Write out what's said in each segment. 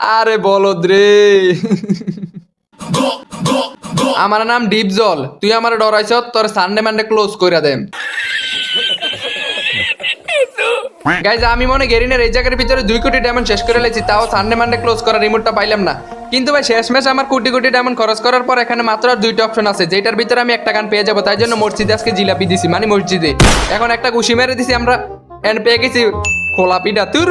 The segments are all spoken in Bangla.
আরে বলদ রে। আমার নাম ডিপ জল। তুই আমার ডরাইছ, তোর সানডে মানডে ক্লোজ কইরা দেম। গাইজ আমি মনে গেরিনের এই জায়গার ভিতরে দুই কোটি ডায়মন্ড শেষ করে লেছি তাও সানডে মানডে ক্লোজ করার রিমোটটা পাইলাম না। কিন্তু ভাই শেষ ম্যাচ আমার কোটি কোটি ডায়মন্ড খরচ করার পর এখানে মাত্র আর দুইটা অপশন আছে যেটার ভিতরে আমি একটা গান পেয়ে যাব, তাই জন্য মসজিদে আজকে জিলাপি দিছি মানে মসজিদে। এখন একটা ঘুষি মেরে দিছি, আমরা এন্ড পেয়ে গেছি খোলাপিটা তুর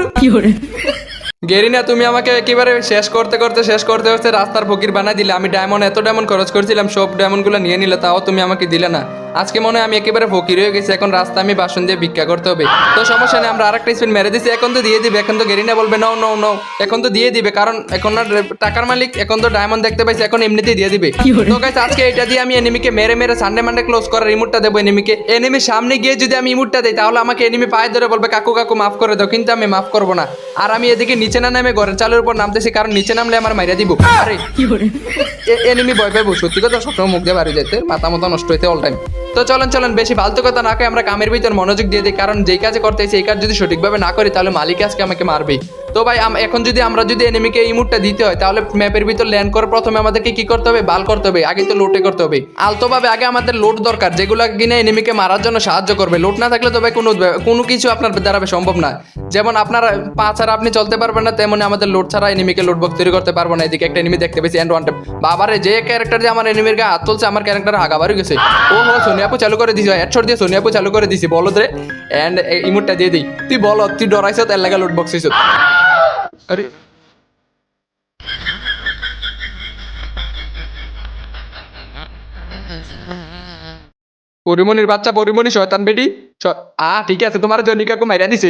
গেরিনা, তুমি আমাকে একেবারে শেষ করতে করতে, শেষ করতে করতে রাস্তার ফকির বানাই দিলে। আমি ডায়মন্ড এত ডায়মন্ড খরচ করেছিলাম, সব ডায়মন্ডগুলো নিয়ে নিলে, তাও তুমি আমাকে দিলে না। আজকে মনে হয় আমি একেবারে ফকির হয়ে গেছি এখন রাস্তা আমি বাসন দিয়ে ভিক্ষা করতে হবে। তো সমস্যা নেই আমরা আরেকটা স্পিন মেরে দিছি এখন তো দিয়ে দিবে এখন তো গেরিনা বলবে নো নো নো এখন তো দিয়ে দিবে কারণ এখন না টাকার মালিক এখন তো ডায়মন্ড দেখতে পাইছে এখন এমনিতেই দিয়ে দিবে। তো গাইস আজকে এটা দিয়ে আমি এনিমিকে মেরে মেরে সানডে মানডে ক্লোজ করার রিমোটটা দেবো এনিমিকে এনিমির সামনে গিয়ে যদি আমি ইমোটটা দিই তাহলে আমাকে এনিমি পায়ে ধরে বলবে কাকু কাকু মাফ করে দাও কিন্তু আমি মাফ করব না। আর আমি এদিকে নিচে না নামে ঘরের চালের উপর নামতেছি কারণ নিচে নামলে আমার মাইরা দিব। আরে এনিমি ভয় পাইবো সত্যি কথা সবসময় মুখ দিয়ে বাড়ি যেতে মাথা মতো নষ্ট হইতে অল টাইম তো চলেন চলেন, বেশি ফালতু কথা না কয়ে আমরা কামের ভিতর মনোযোগ দিয়ে দিই, কারণ যেই কাজ করতেছি এই কাজ যদি সঠিকভাবে না করি, তাহলে মালিক আজকে আমাকে মারবে তো ভাই এখন যদি আমরা যদি এনিমিকে এই মুডটা দিতে হয়, তাহলে ম্যাপের ভিতর ল্যান্ড করে প্রথমে আমাদেরকে কি করতে হবে? বাল করতে হবে, আগে তো লোটে করতে হবে। আলতোভাবে আগে আমাদের লোড দরকার, যেগুলো কিনে এনিমিকে মারার জন্য সাহায্য করবে। লোড না থাকলে তো ভাই কোনো কোনো কিছু আপনার দ্বারা সম্ভব না। যেমন আপনার পা ছাড়া আপনি চলতে পারবেন না, তেমনি আমাদের লোড ছাড়া এনিমিকে লোড বক্স তৈরি করতে পারব না। এদিকে একটা এনিমি দেখতে পেয়েছি এন্ড ওয়ান টাইম বাবারে, যে ক্যারেক্টার যে আমার এনিমির গায়ে হাত তুলছে, আমার ক্যারেক্টার হাগাবারই গেছে। ও হো সোনিয়াপু চালু করে দিছি হেডশট দিয়ে সোনিয়াপু চালু করে দিছি বলো রে এন্ড ইমোটটা দিয়ে দিই। তুই বলো, তুই ডরাইছ, তার লাগা লোড বক্স হইছ। আরে পরিমণির বাচ্চা পরিমণি শয়তান বেটি। আ ঠিক আছে তোমার জনিকাকে মাইরা দিছে।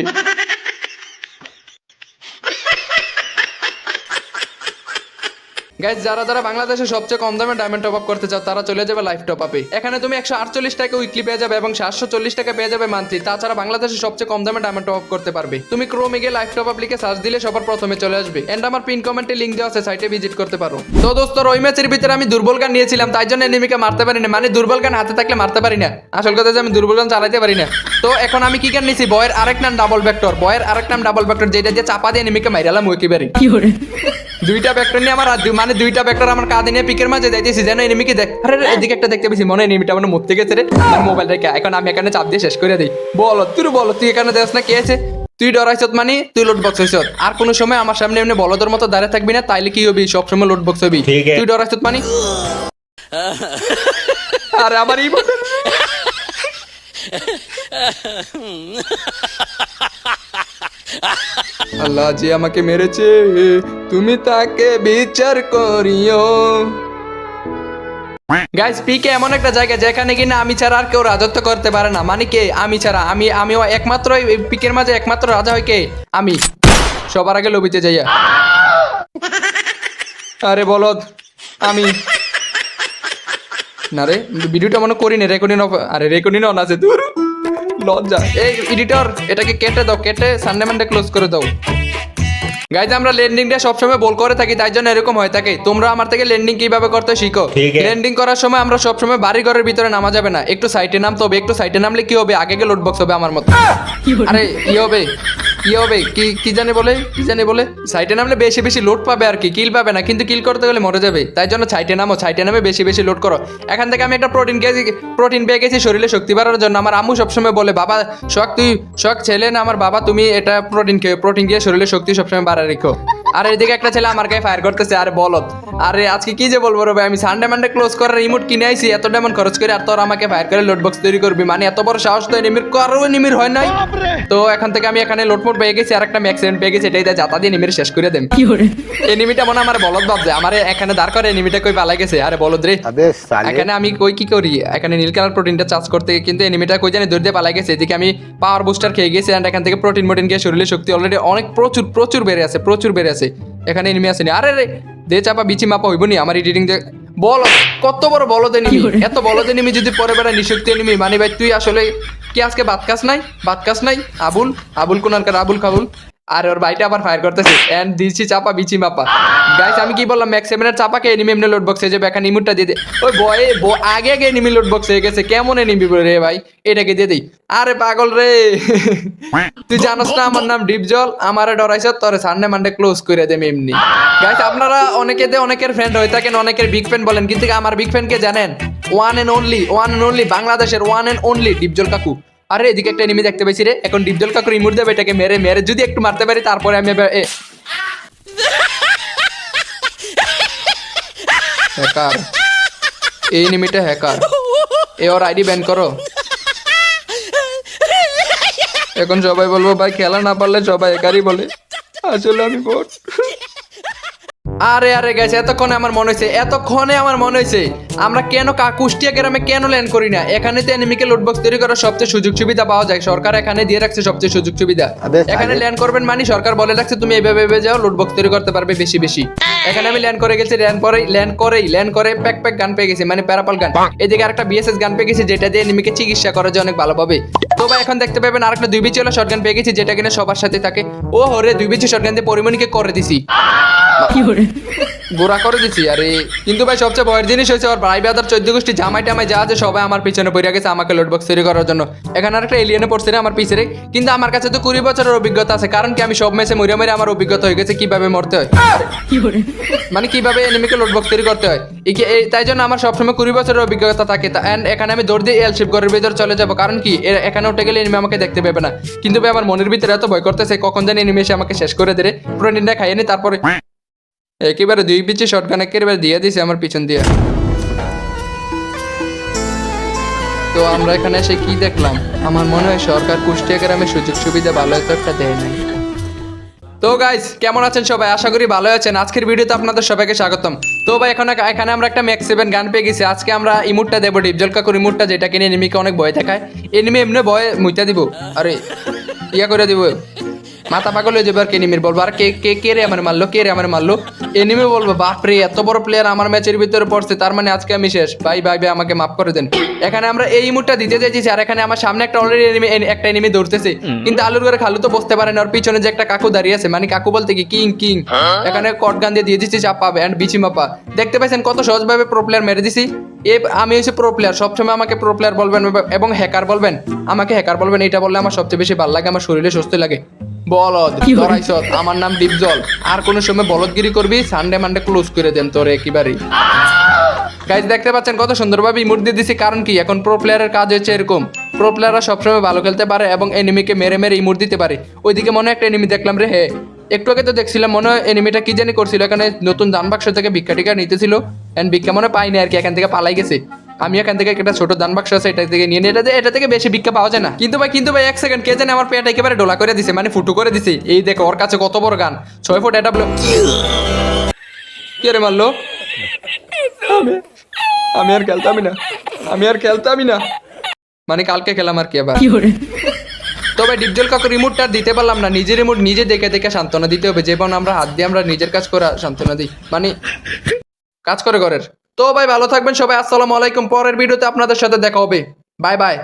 গাইজ যারা যারা বাংলাদেশে সবচেয়ে কম দামে ডায়মন্ড টপ আপ করতে চাও তারা চলে যাবে লাইফ টপ আপে এখানে তুমি একশো আটচল্লিশ টাকা উইকলি পেয়ে যাবে এবং সাতশো চল্লিশ টাকা পেয়ে যাবে মান্থলি তাছাড়া বাংলাদেশে সবচেয়ে কম দামে ডায়মন্ড টপ আপ করতে পারবে। তুমি ক্রোমে গিয়ে লাইফ টপ আপ লিখে সার্চ দিলে সবার প্রথমে চলে আসবে। এন্ড আমার পিন কমেন্টে লিঙ্ক দেওয়া আছে সাইটে ভিজিট করতে পারো। তো দোস্ত ওই ম্যাচের ভিতরে আমি দুর্বল গান নিয়েছিলাম তাই জন্য এনিমিকে মারতে পারি না। মানে দুর্বল গান হাতে থাকলে মারতে পারি না। আসল কথা যে আমি দুর্বল গান চালাতে পারি না। তো এখন আমি কি গান নিয়েছি বয়ের আরেক নাম ডাবল ভেক্টর বয়ের আরেক নাম ডাবল ভেক্টর যেটা দিয়ে চাপা দিয়ে এনিমিকে মাইরালাম একেবারে দুইটা ভেক্টর নিয়ে আমার দু- মানে দুইটা ভেক্টর আমার কাঁধে নিয়ে পিকের মাঝে যাইতেছি যেন এনিমিকে দেখ আরে এদিকে একটা দেখতে পেয়েছি মনে এনিমিটা মানে মরতে গেছে রে। আর মোবাইল রেখে এখন আমি এখানে চাপ দিয়ে শেষ করে দিই। বলো তুই বলো তুই এখানে দেখ না কে আছে? তুই ডরাইছত মানে? তুই লোড বক্স হইছত আর কোনো সময় আমার সামনে এমনি বলদের মতো দাঁড়িয়ে থাকবি না তাইলে কি হবি? সবসময় লোড বক্স হবি। তুই ডরাইছত মানে? আরে আমার এই আল্লাহ যে আমাকে মেরেছে তুমি তাকে বিচার করিও। গাইস পিকে এমন একটা জায়গা যেখানে কিনা আমি ছাড়া আর কেউ রাজত্ব করতে পারে না। মানে কে? আমি ছাড়া। আমি আমিও একমাত্র পিকের মাঝে একমাত্র রাজা হয় কে? আমি। সবার আগে লবিতে যাইয়া। আরে বলদ আমি। না রে ভিডিওটা মনে করি না রেকর্ডিং অফ আরে রেকর্ডিং অন আছে দূর লজ্জা। এই এডিটর এটাকে কেটে দাও কেটে সানডে ক্লোজ করে দাও। গাইজ আমরা লেন্ডিংটা সবসময় বল করে থাকি তাই জন্য এরকম হয়ে থাকে। তোমরা আমার থেকে লেন্ডিং কীভাবে করতে শিখো? লেন্ডিং করার সময় আমরা সবসময় বাড়ি ঘরের ভিতরে নামা যাবে না। একটু সাইটে নামতে হবে একটু সাইটে নামলে কি হবে? আগে গিয়ে লোড বক্স হবে আমার মতো। আরে কি হবে। কি হবে? কি কি জানে বলে? কি জানে বলে? সাইটে নামলে বেশি বেশি লোড পাবে আর কি কিল পাবে না, কিন্তু কিল করতে গেলে মরে যাবে। তাই জন্য সাইটে নামো, সাইটে নামে বেশি বেশি লোড করো। এখান থেকে আমি একটা প্রোটিন গেছি প্রোটিন পেয়ে গেছি শরীরে শক্তি বাড়ানোর জন্য। আমার আম্মু সবসময় বলে, বাবা, শখ তুই, শখ ছেলে না, আমার বাবা, তুমি এটা প্রোটিন খেয়ে প্রোটিন গিয়ে শরীরে শক্তি সবসময় বাড়ায় রেখো। আর এদিকে একটা ছেলে আমার গায়ে ফায়ার করতেছে আরে বলত আরে আজকে কি যে বলব ভাই আমি সানডে মানডে ক্লোজ করার রিমোট কিনে আইছি এত ডেমন খরচ করে আর তোর আমাকে ফায়ার করে লোড বক্স তৈরি করবি? মানে এত বড় সাহস তো নিমির কারও নিমির হয় নাই। তো এখান থেকে আমি এখানে লোড লোটমোট পেয়ে গেছি আর একটা ম্যাক্সিমেন্ট পেয়ে গেছি এটাই যাতা দিয়ে নিমির শেষ করে দেন কি হবে এই নিমিটা মনে আমার বলত ভাবছে আমার এখানে দাঁড় করে নিমিটা কই পালাই গেছে? আরে বলদ রে এখানে আমি কই কি করি? এখানে নীল কালার প্রোটিনটা চার্জ করতে কিন্তু এনিমিটা কই জানি দৌড় দিয়ে পালাই গেছে এদিকে আমি পাওয়ার বুস্টার খেয়ে গেছি এন্ড এখান থেকে প্রোটিন মোটিন খেয়ে শরীরের শক্তি অলরেডি অনেক প্রচুর প্রচুর বেড়ে আছে প্রচুর বেড়ে এখানে এনিমি আসেনি আরে রে দে চাপা বিচি মাপা হইব নি। আমার এডিটিং দে বল কত বড় বলদ এনিমি এত বলদ এনিমি যদি পরে বেড়া নিশক্তি এনিমি মানে ভাই তুই আসলে কি আজকে বাতকাস নাই? বাতকাস নাই? আবুল? আবুল কোন আবুল কাবুল আর ওর ভাইটা আবার ফায়ার করতেছে। এন্ড দিচ্ছি চাপা, বিচি মাপা। গাইস আমি কি বললাম ম্যাক্স সেভেনের চাপাকে এনিমি এমনি লোড বক্সে যে বেকা নিমুটটা দিয়ে দে। ওই বয়ে আগে আগে এনিমি লোড বক্স হয়ে গেছে, কেমন এনিমি রে ভাই? এটাকে দিয়ে দেই আরে পাগল রে। তুই জানোস না, আমার নাম ডিপজল, আমারে ডরাইছ, তোরে সানডে মানডে ক্লোজ করে দেম এমনি। গাইস আপনারা অনেকে দে, অনেকের ফ্রেন্ড হয়ে থাকেন, অনেকের বিগ ফ্যান বলেন, কিন্তু আমার বিগ ফ্যান কে জানেন? One and only one and only বাংলাদেশের ওয়ান এন্ড অনলি ডিপজল কাকু। আরে, এদিকে একটা এনিমি দেখতে পেয়েছি রে। এখন ডিপজল কাকু রিমুভ দেবে এটাকে মেরে মেরে যদি একটু মারতে পারি, তারপরে আমি হ্যাকার এই এনিমিটা হ্যাকার এ ওর আইডি ব্যান করো। এখন সবাই বলব, ভাই, খেলা না পারলে সবাই একারই বলে। আসলে আমি বোট আরে আরে গেছে এতক্ষণে আমার মনে হয়েছে এতক্ষণে আমার মনে হয়েছে আমরা কেন কা- কুষ্টিয়া গ্রামে কেন ল্যান্ড করি না? এখানে তো এনিমিকে লুটবক্স তৈরি করার সবচেয়ে সুযোগ সুবিধা পাওয়া যায়। সরকার এখানে দিয়ে রাখছে সবচেয়ে সুযোগ সুবিধা। এখানে। ল্যান্ড করবেন মানে সরকার বলে রাখছে তুমি এভাবে এভাবে যাও লুটবক্স তৈরি করতে পারবে বেশি বেশি। এখানে আমি ল্যান্ড করে গেছি ল্যান্ড করেই ল্যান্ড করেই ল্যান্ড করে প্যাক প্যাক গান পেয়ে গেছি মানে প্যারাপল গান এদিকে আরেকটা বিএসএস গান পেয়ে গেছি যেটা দিয়ে এনিমিকে চিকিৎসা করা যায় অনেক ভালোভাবে। তো ভাই এখন দেখতে পাবেন আরেকটা দুই বিচি হলো শটগান পেয়ে গেছি যেটা কিনা সবার সাথে থাকে। ও হরে দুই বিচি শটগান দিয়ে পরিমণিকে করে দিছি। গোড়া করে দিছি আরে। কিন্তু ভাই সবচেয়ে ভয়ের জিনিস হয়েছে ওর ভাই বেদার চোদ্দ গোষ্ঠী জামাই টামাই যা আছে সবাই আমার পিছনে পড়ে গেছে আমাকে লোডবক্স তৈরি করার জন্য। এখানে আরেকটা এলিয়েনে পড়ছে রে আমার পিছনে কিন্তু আমার কাছে তো কুড়ি বছরের অভিজ্ঞতা আছে কারণ কি আমি সব ম্যাচে মরে মরে আমার অভিজ্ঞতা হয়ে গেছে কীভাবে মরতে হয়? মানে কীভাবে এনিমিকে লোডবক্স তৈরি করতে হয়? একে- এই- তাই জন্য আমার সবসময় কুড়ি বছরের অভিজ্ঞতা থাকে। এন্ড এখানে আমি দৌড় দিয়ে এলশিপ ঘরের ভিতর চলে যাব। কারণ কি? এ- এখানে উঠে গেলে এনিমি আমাকে দেখতে পাবে না। কিন্তু ভাই, আমার মনের ভিতরে এত ভয় করতেছে, কখন জানি এনিমি এসে আমাকে শেষ করে দেবে। পুরো নিন্দা খাইয়ে নি, তারপরে একেবারে দুই পিচে শটগান একেবারে দিয়ে দিছে আমার পিছন দিয়ে। তো আমরা এখানে এসে কি দেখলাম? আমার মনে হয় সরকার কুষ্টিয়া গ্রামে সুযোগ সুবিধা ভালো তো একটা দেয় নাই। তো গাইজ কেমন আছেন সবাই? আশা করি ভালো আছেন। আজকের ভিডিওতে আপনাদের সবাইকে স্বাগতম। তো ভাই, এখন এখানে আমরা একটা ম্যাক্স সেভেন গান পেয়ে গেছি। আজকে আমরা ইমুটটা দেবো ডিপজল কাকুর ইমুটটা যেটা কিনে এনিমিকে অনেক ভয় দেখায়। এনিমি এমনি ভয় মুইতা দিব। আরে, ইয়া করে দিব। মাথা পাগল হয়ে যাবে আর কে এনিমির বলব? আর কে কে কে রে আমার মারলো? কে রে আমার মারলো? এনিমি বলব বাপরে এত বড় প্লেয়ার আমার ম্যাচের ভিতরে পড়ছে তার মানে আজকে আমি শেষ। ভাই ভাই ভাই আমাকে মাফ করে দেন। এখানে আমরা এই ইমুটটা দিতে চাইছি আর এখানে আমার সামনে একটা অলরেডি এনিমি একটা এনিমি দৌড়তেছে। কিন্তু আলুর করে খালু তো বসতে পারে না ওর পিছনে যে একটা কাকু দাঁড়িয়ে আছে মানে কাকু বলতে কি কিং কিং। এখানে কটগান দিয়ে দিয়ে দিচ্ছি চাপ অ্যান্ড বিচি মাপা। দেখতে পাইছেন কত সহজভাবে প্রো প্লেয়ার মেরে দিছি? এ আমি হচ্ছে প্রো প্লেয়ার সবসময় আমাকে প্রো প্লেয়ার বলবেন এবং হ্যাকার বলবেন। আমাকে হ্যাকার বলবেন এটা বললে আমার সবচেয়ে বেশি ভালো লাগে আমার শরীরে সুস্থ লাগে। বলদ আমার নাম ডিপজল আর কোনো সময় বলদগিরি করবি সানডে মানডে ক্লোজ করে দেন তোর একেবারেই। গাইজ দেখতে পাচ্ছেন কত সুন্দরভাবে ইমোট দিয়ে দিছি কারণ কি? এখন প্রো প্লেয়ারের কাজ হচ্ছে এরকম। প্রো প্লেয়াররা সবসময় ভালো খেলতে পারে এবং এনিমিকে মেরে মেরে ইমোট দিতে পারে। ওইদিকে মনে একটা এনিমি দেখলাম রে হে। একটু আগে তো দেখছিলাম মনে হয় এনিমিটা কি জানি করছিল এখানে নতুন দান বাক্স থেকে ভিক্ষা টিকা নিতেছিল এন্ড ভিক্ষা মনে পাইনি আর কি এখান থেকে পালাই গেছে। আমি এখান থেকে একটা ছোট দান বাক্স আছে এটা থেকে নিয়ে এটা এটা থেকে বেশি ভিক্ষা পাওয়া যায় না। কিন্তু ভাই কিন্তু ভাই এক সেকেন্ড কে জানে আমার পেট একেবারে ডোলা করে দিছে মানে ফুটু করে দিছে। এই দেখো ওর কাছে কত বড় গান। ছয় ফুট এটা কে রে মারলো? আমি- আর খেলতামই না। আমি আর খেলতামই না। মানে কালকে খেলাম আর কি আবার। তবে ডিপজল কাকু রিমোটটা দিতে পারলাম না। নিজের রিমোট নিজে দেখে দেখে সান্ত্বনা দিতে হবে। যেমন আমরা হাত দিয়ে আমরা নিজের কাজ করা সান্ত্বনা দিই। মানে কাজ করে ঘরের। তো ভাই, ভালো থাকবেন সবাই। আসসালামু আলাইকুম। পরের ভিডিওতে আপনাদের সাথে দেখা হবে। Bye bye.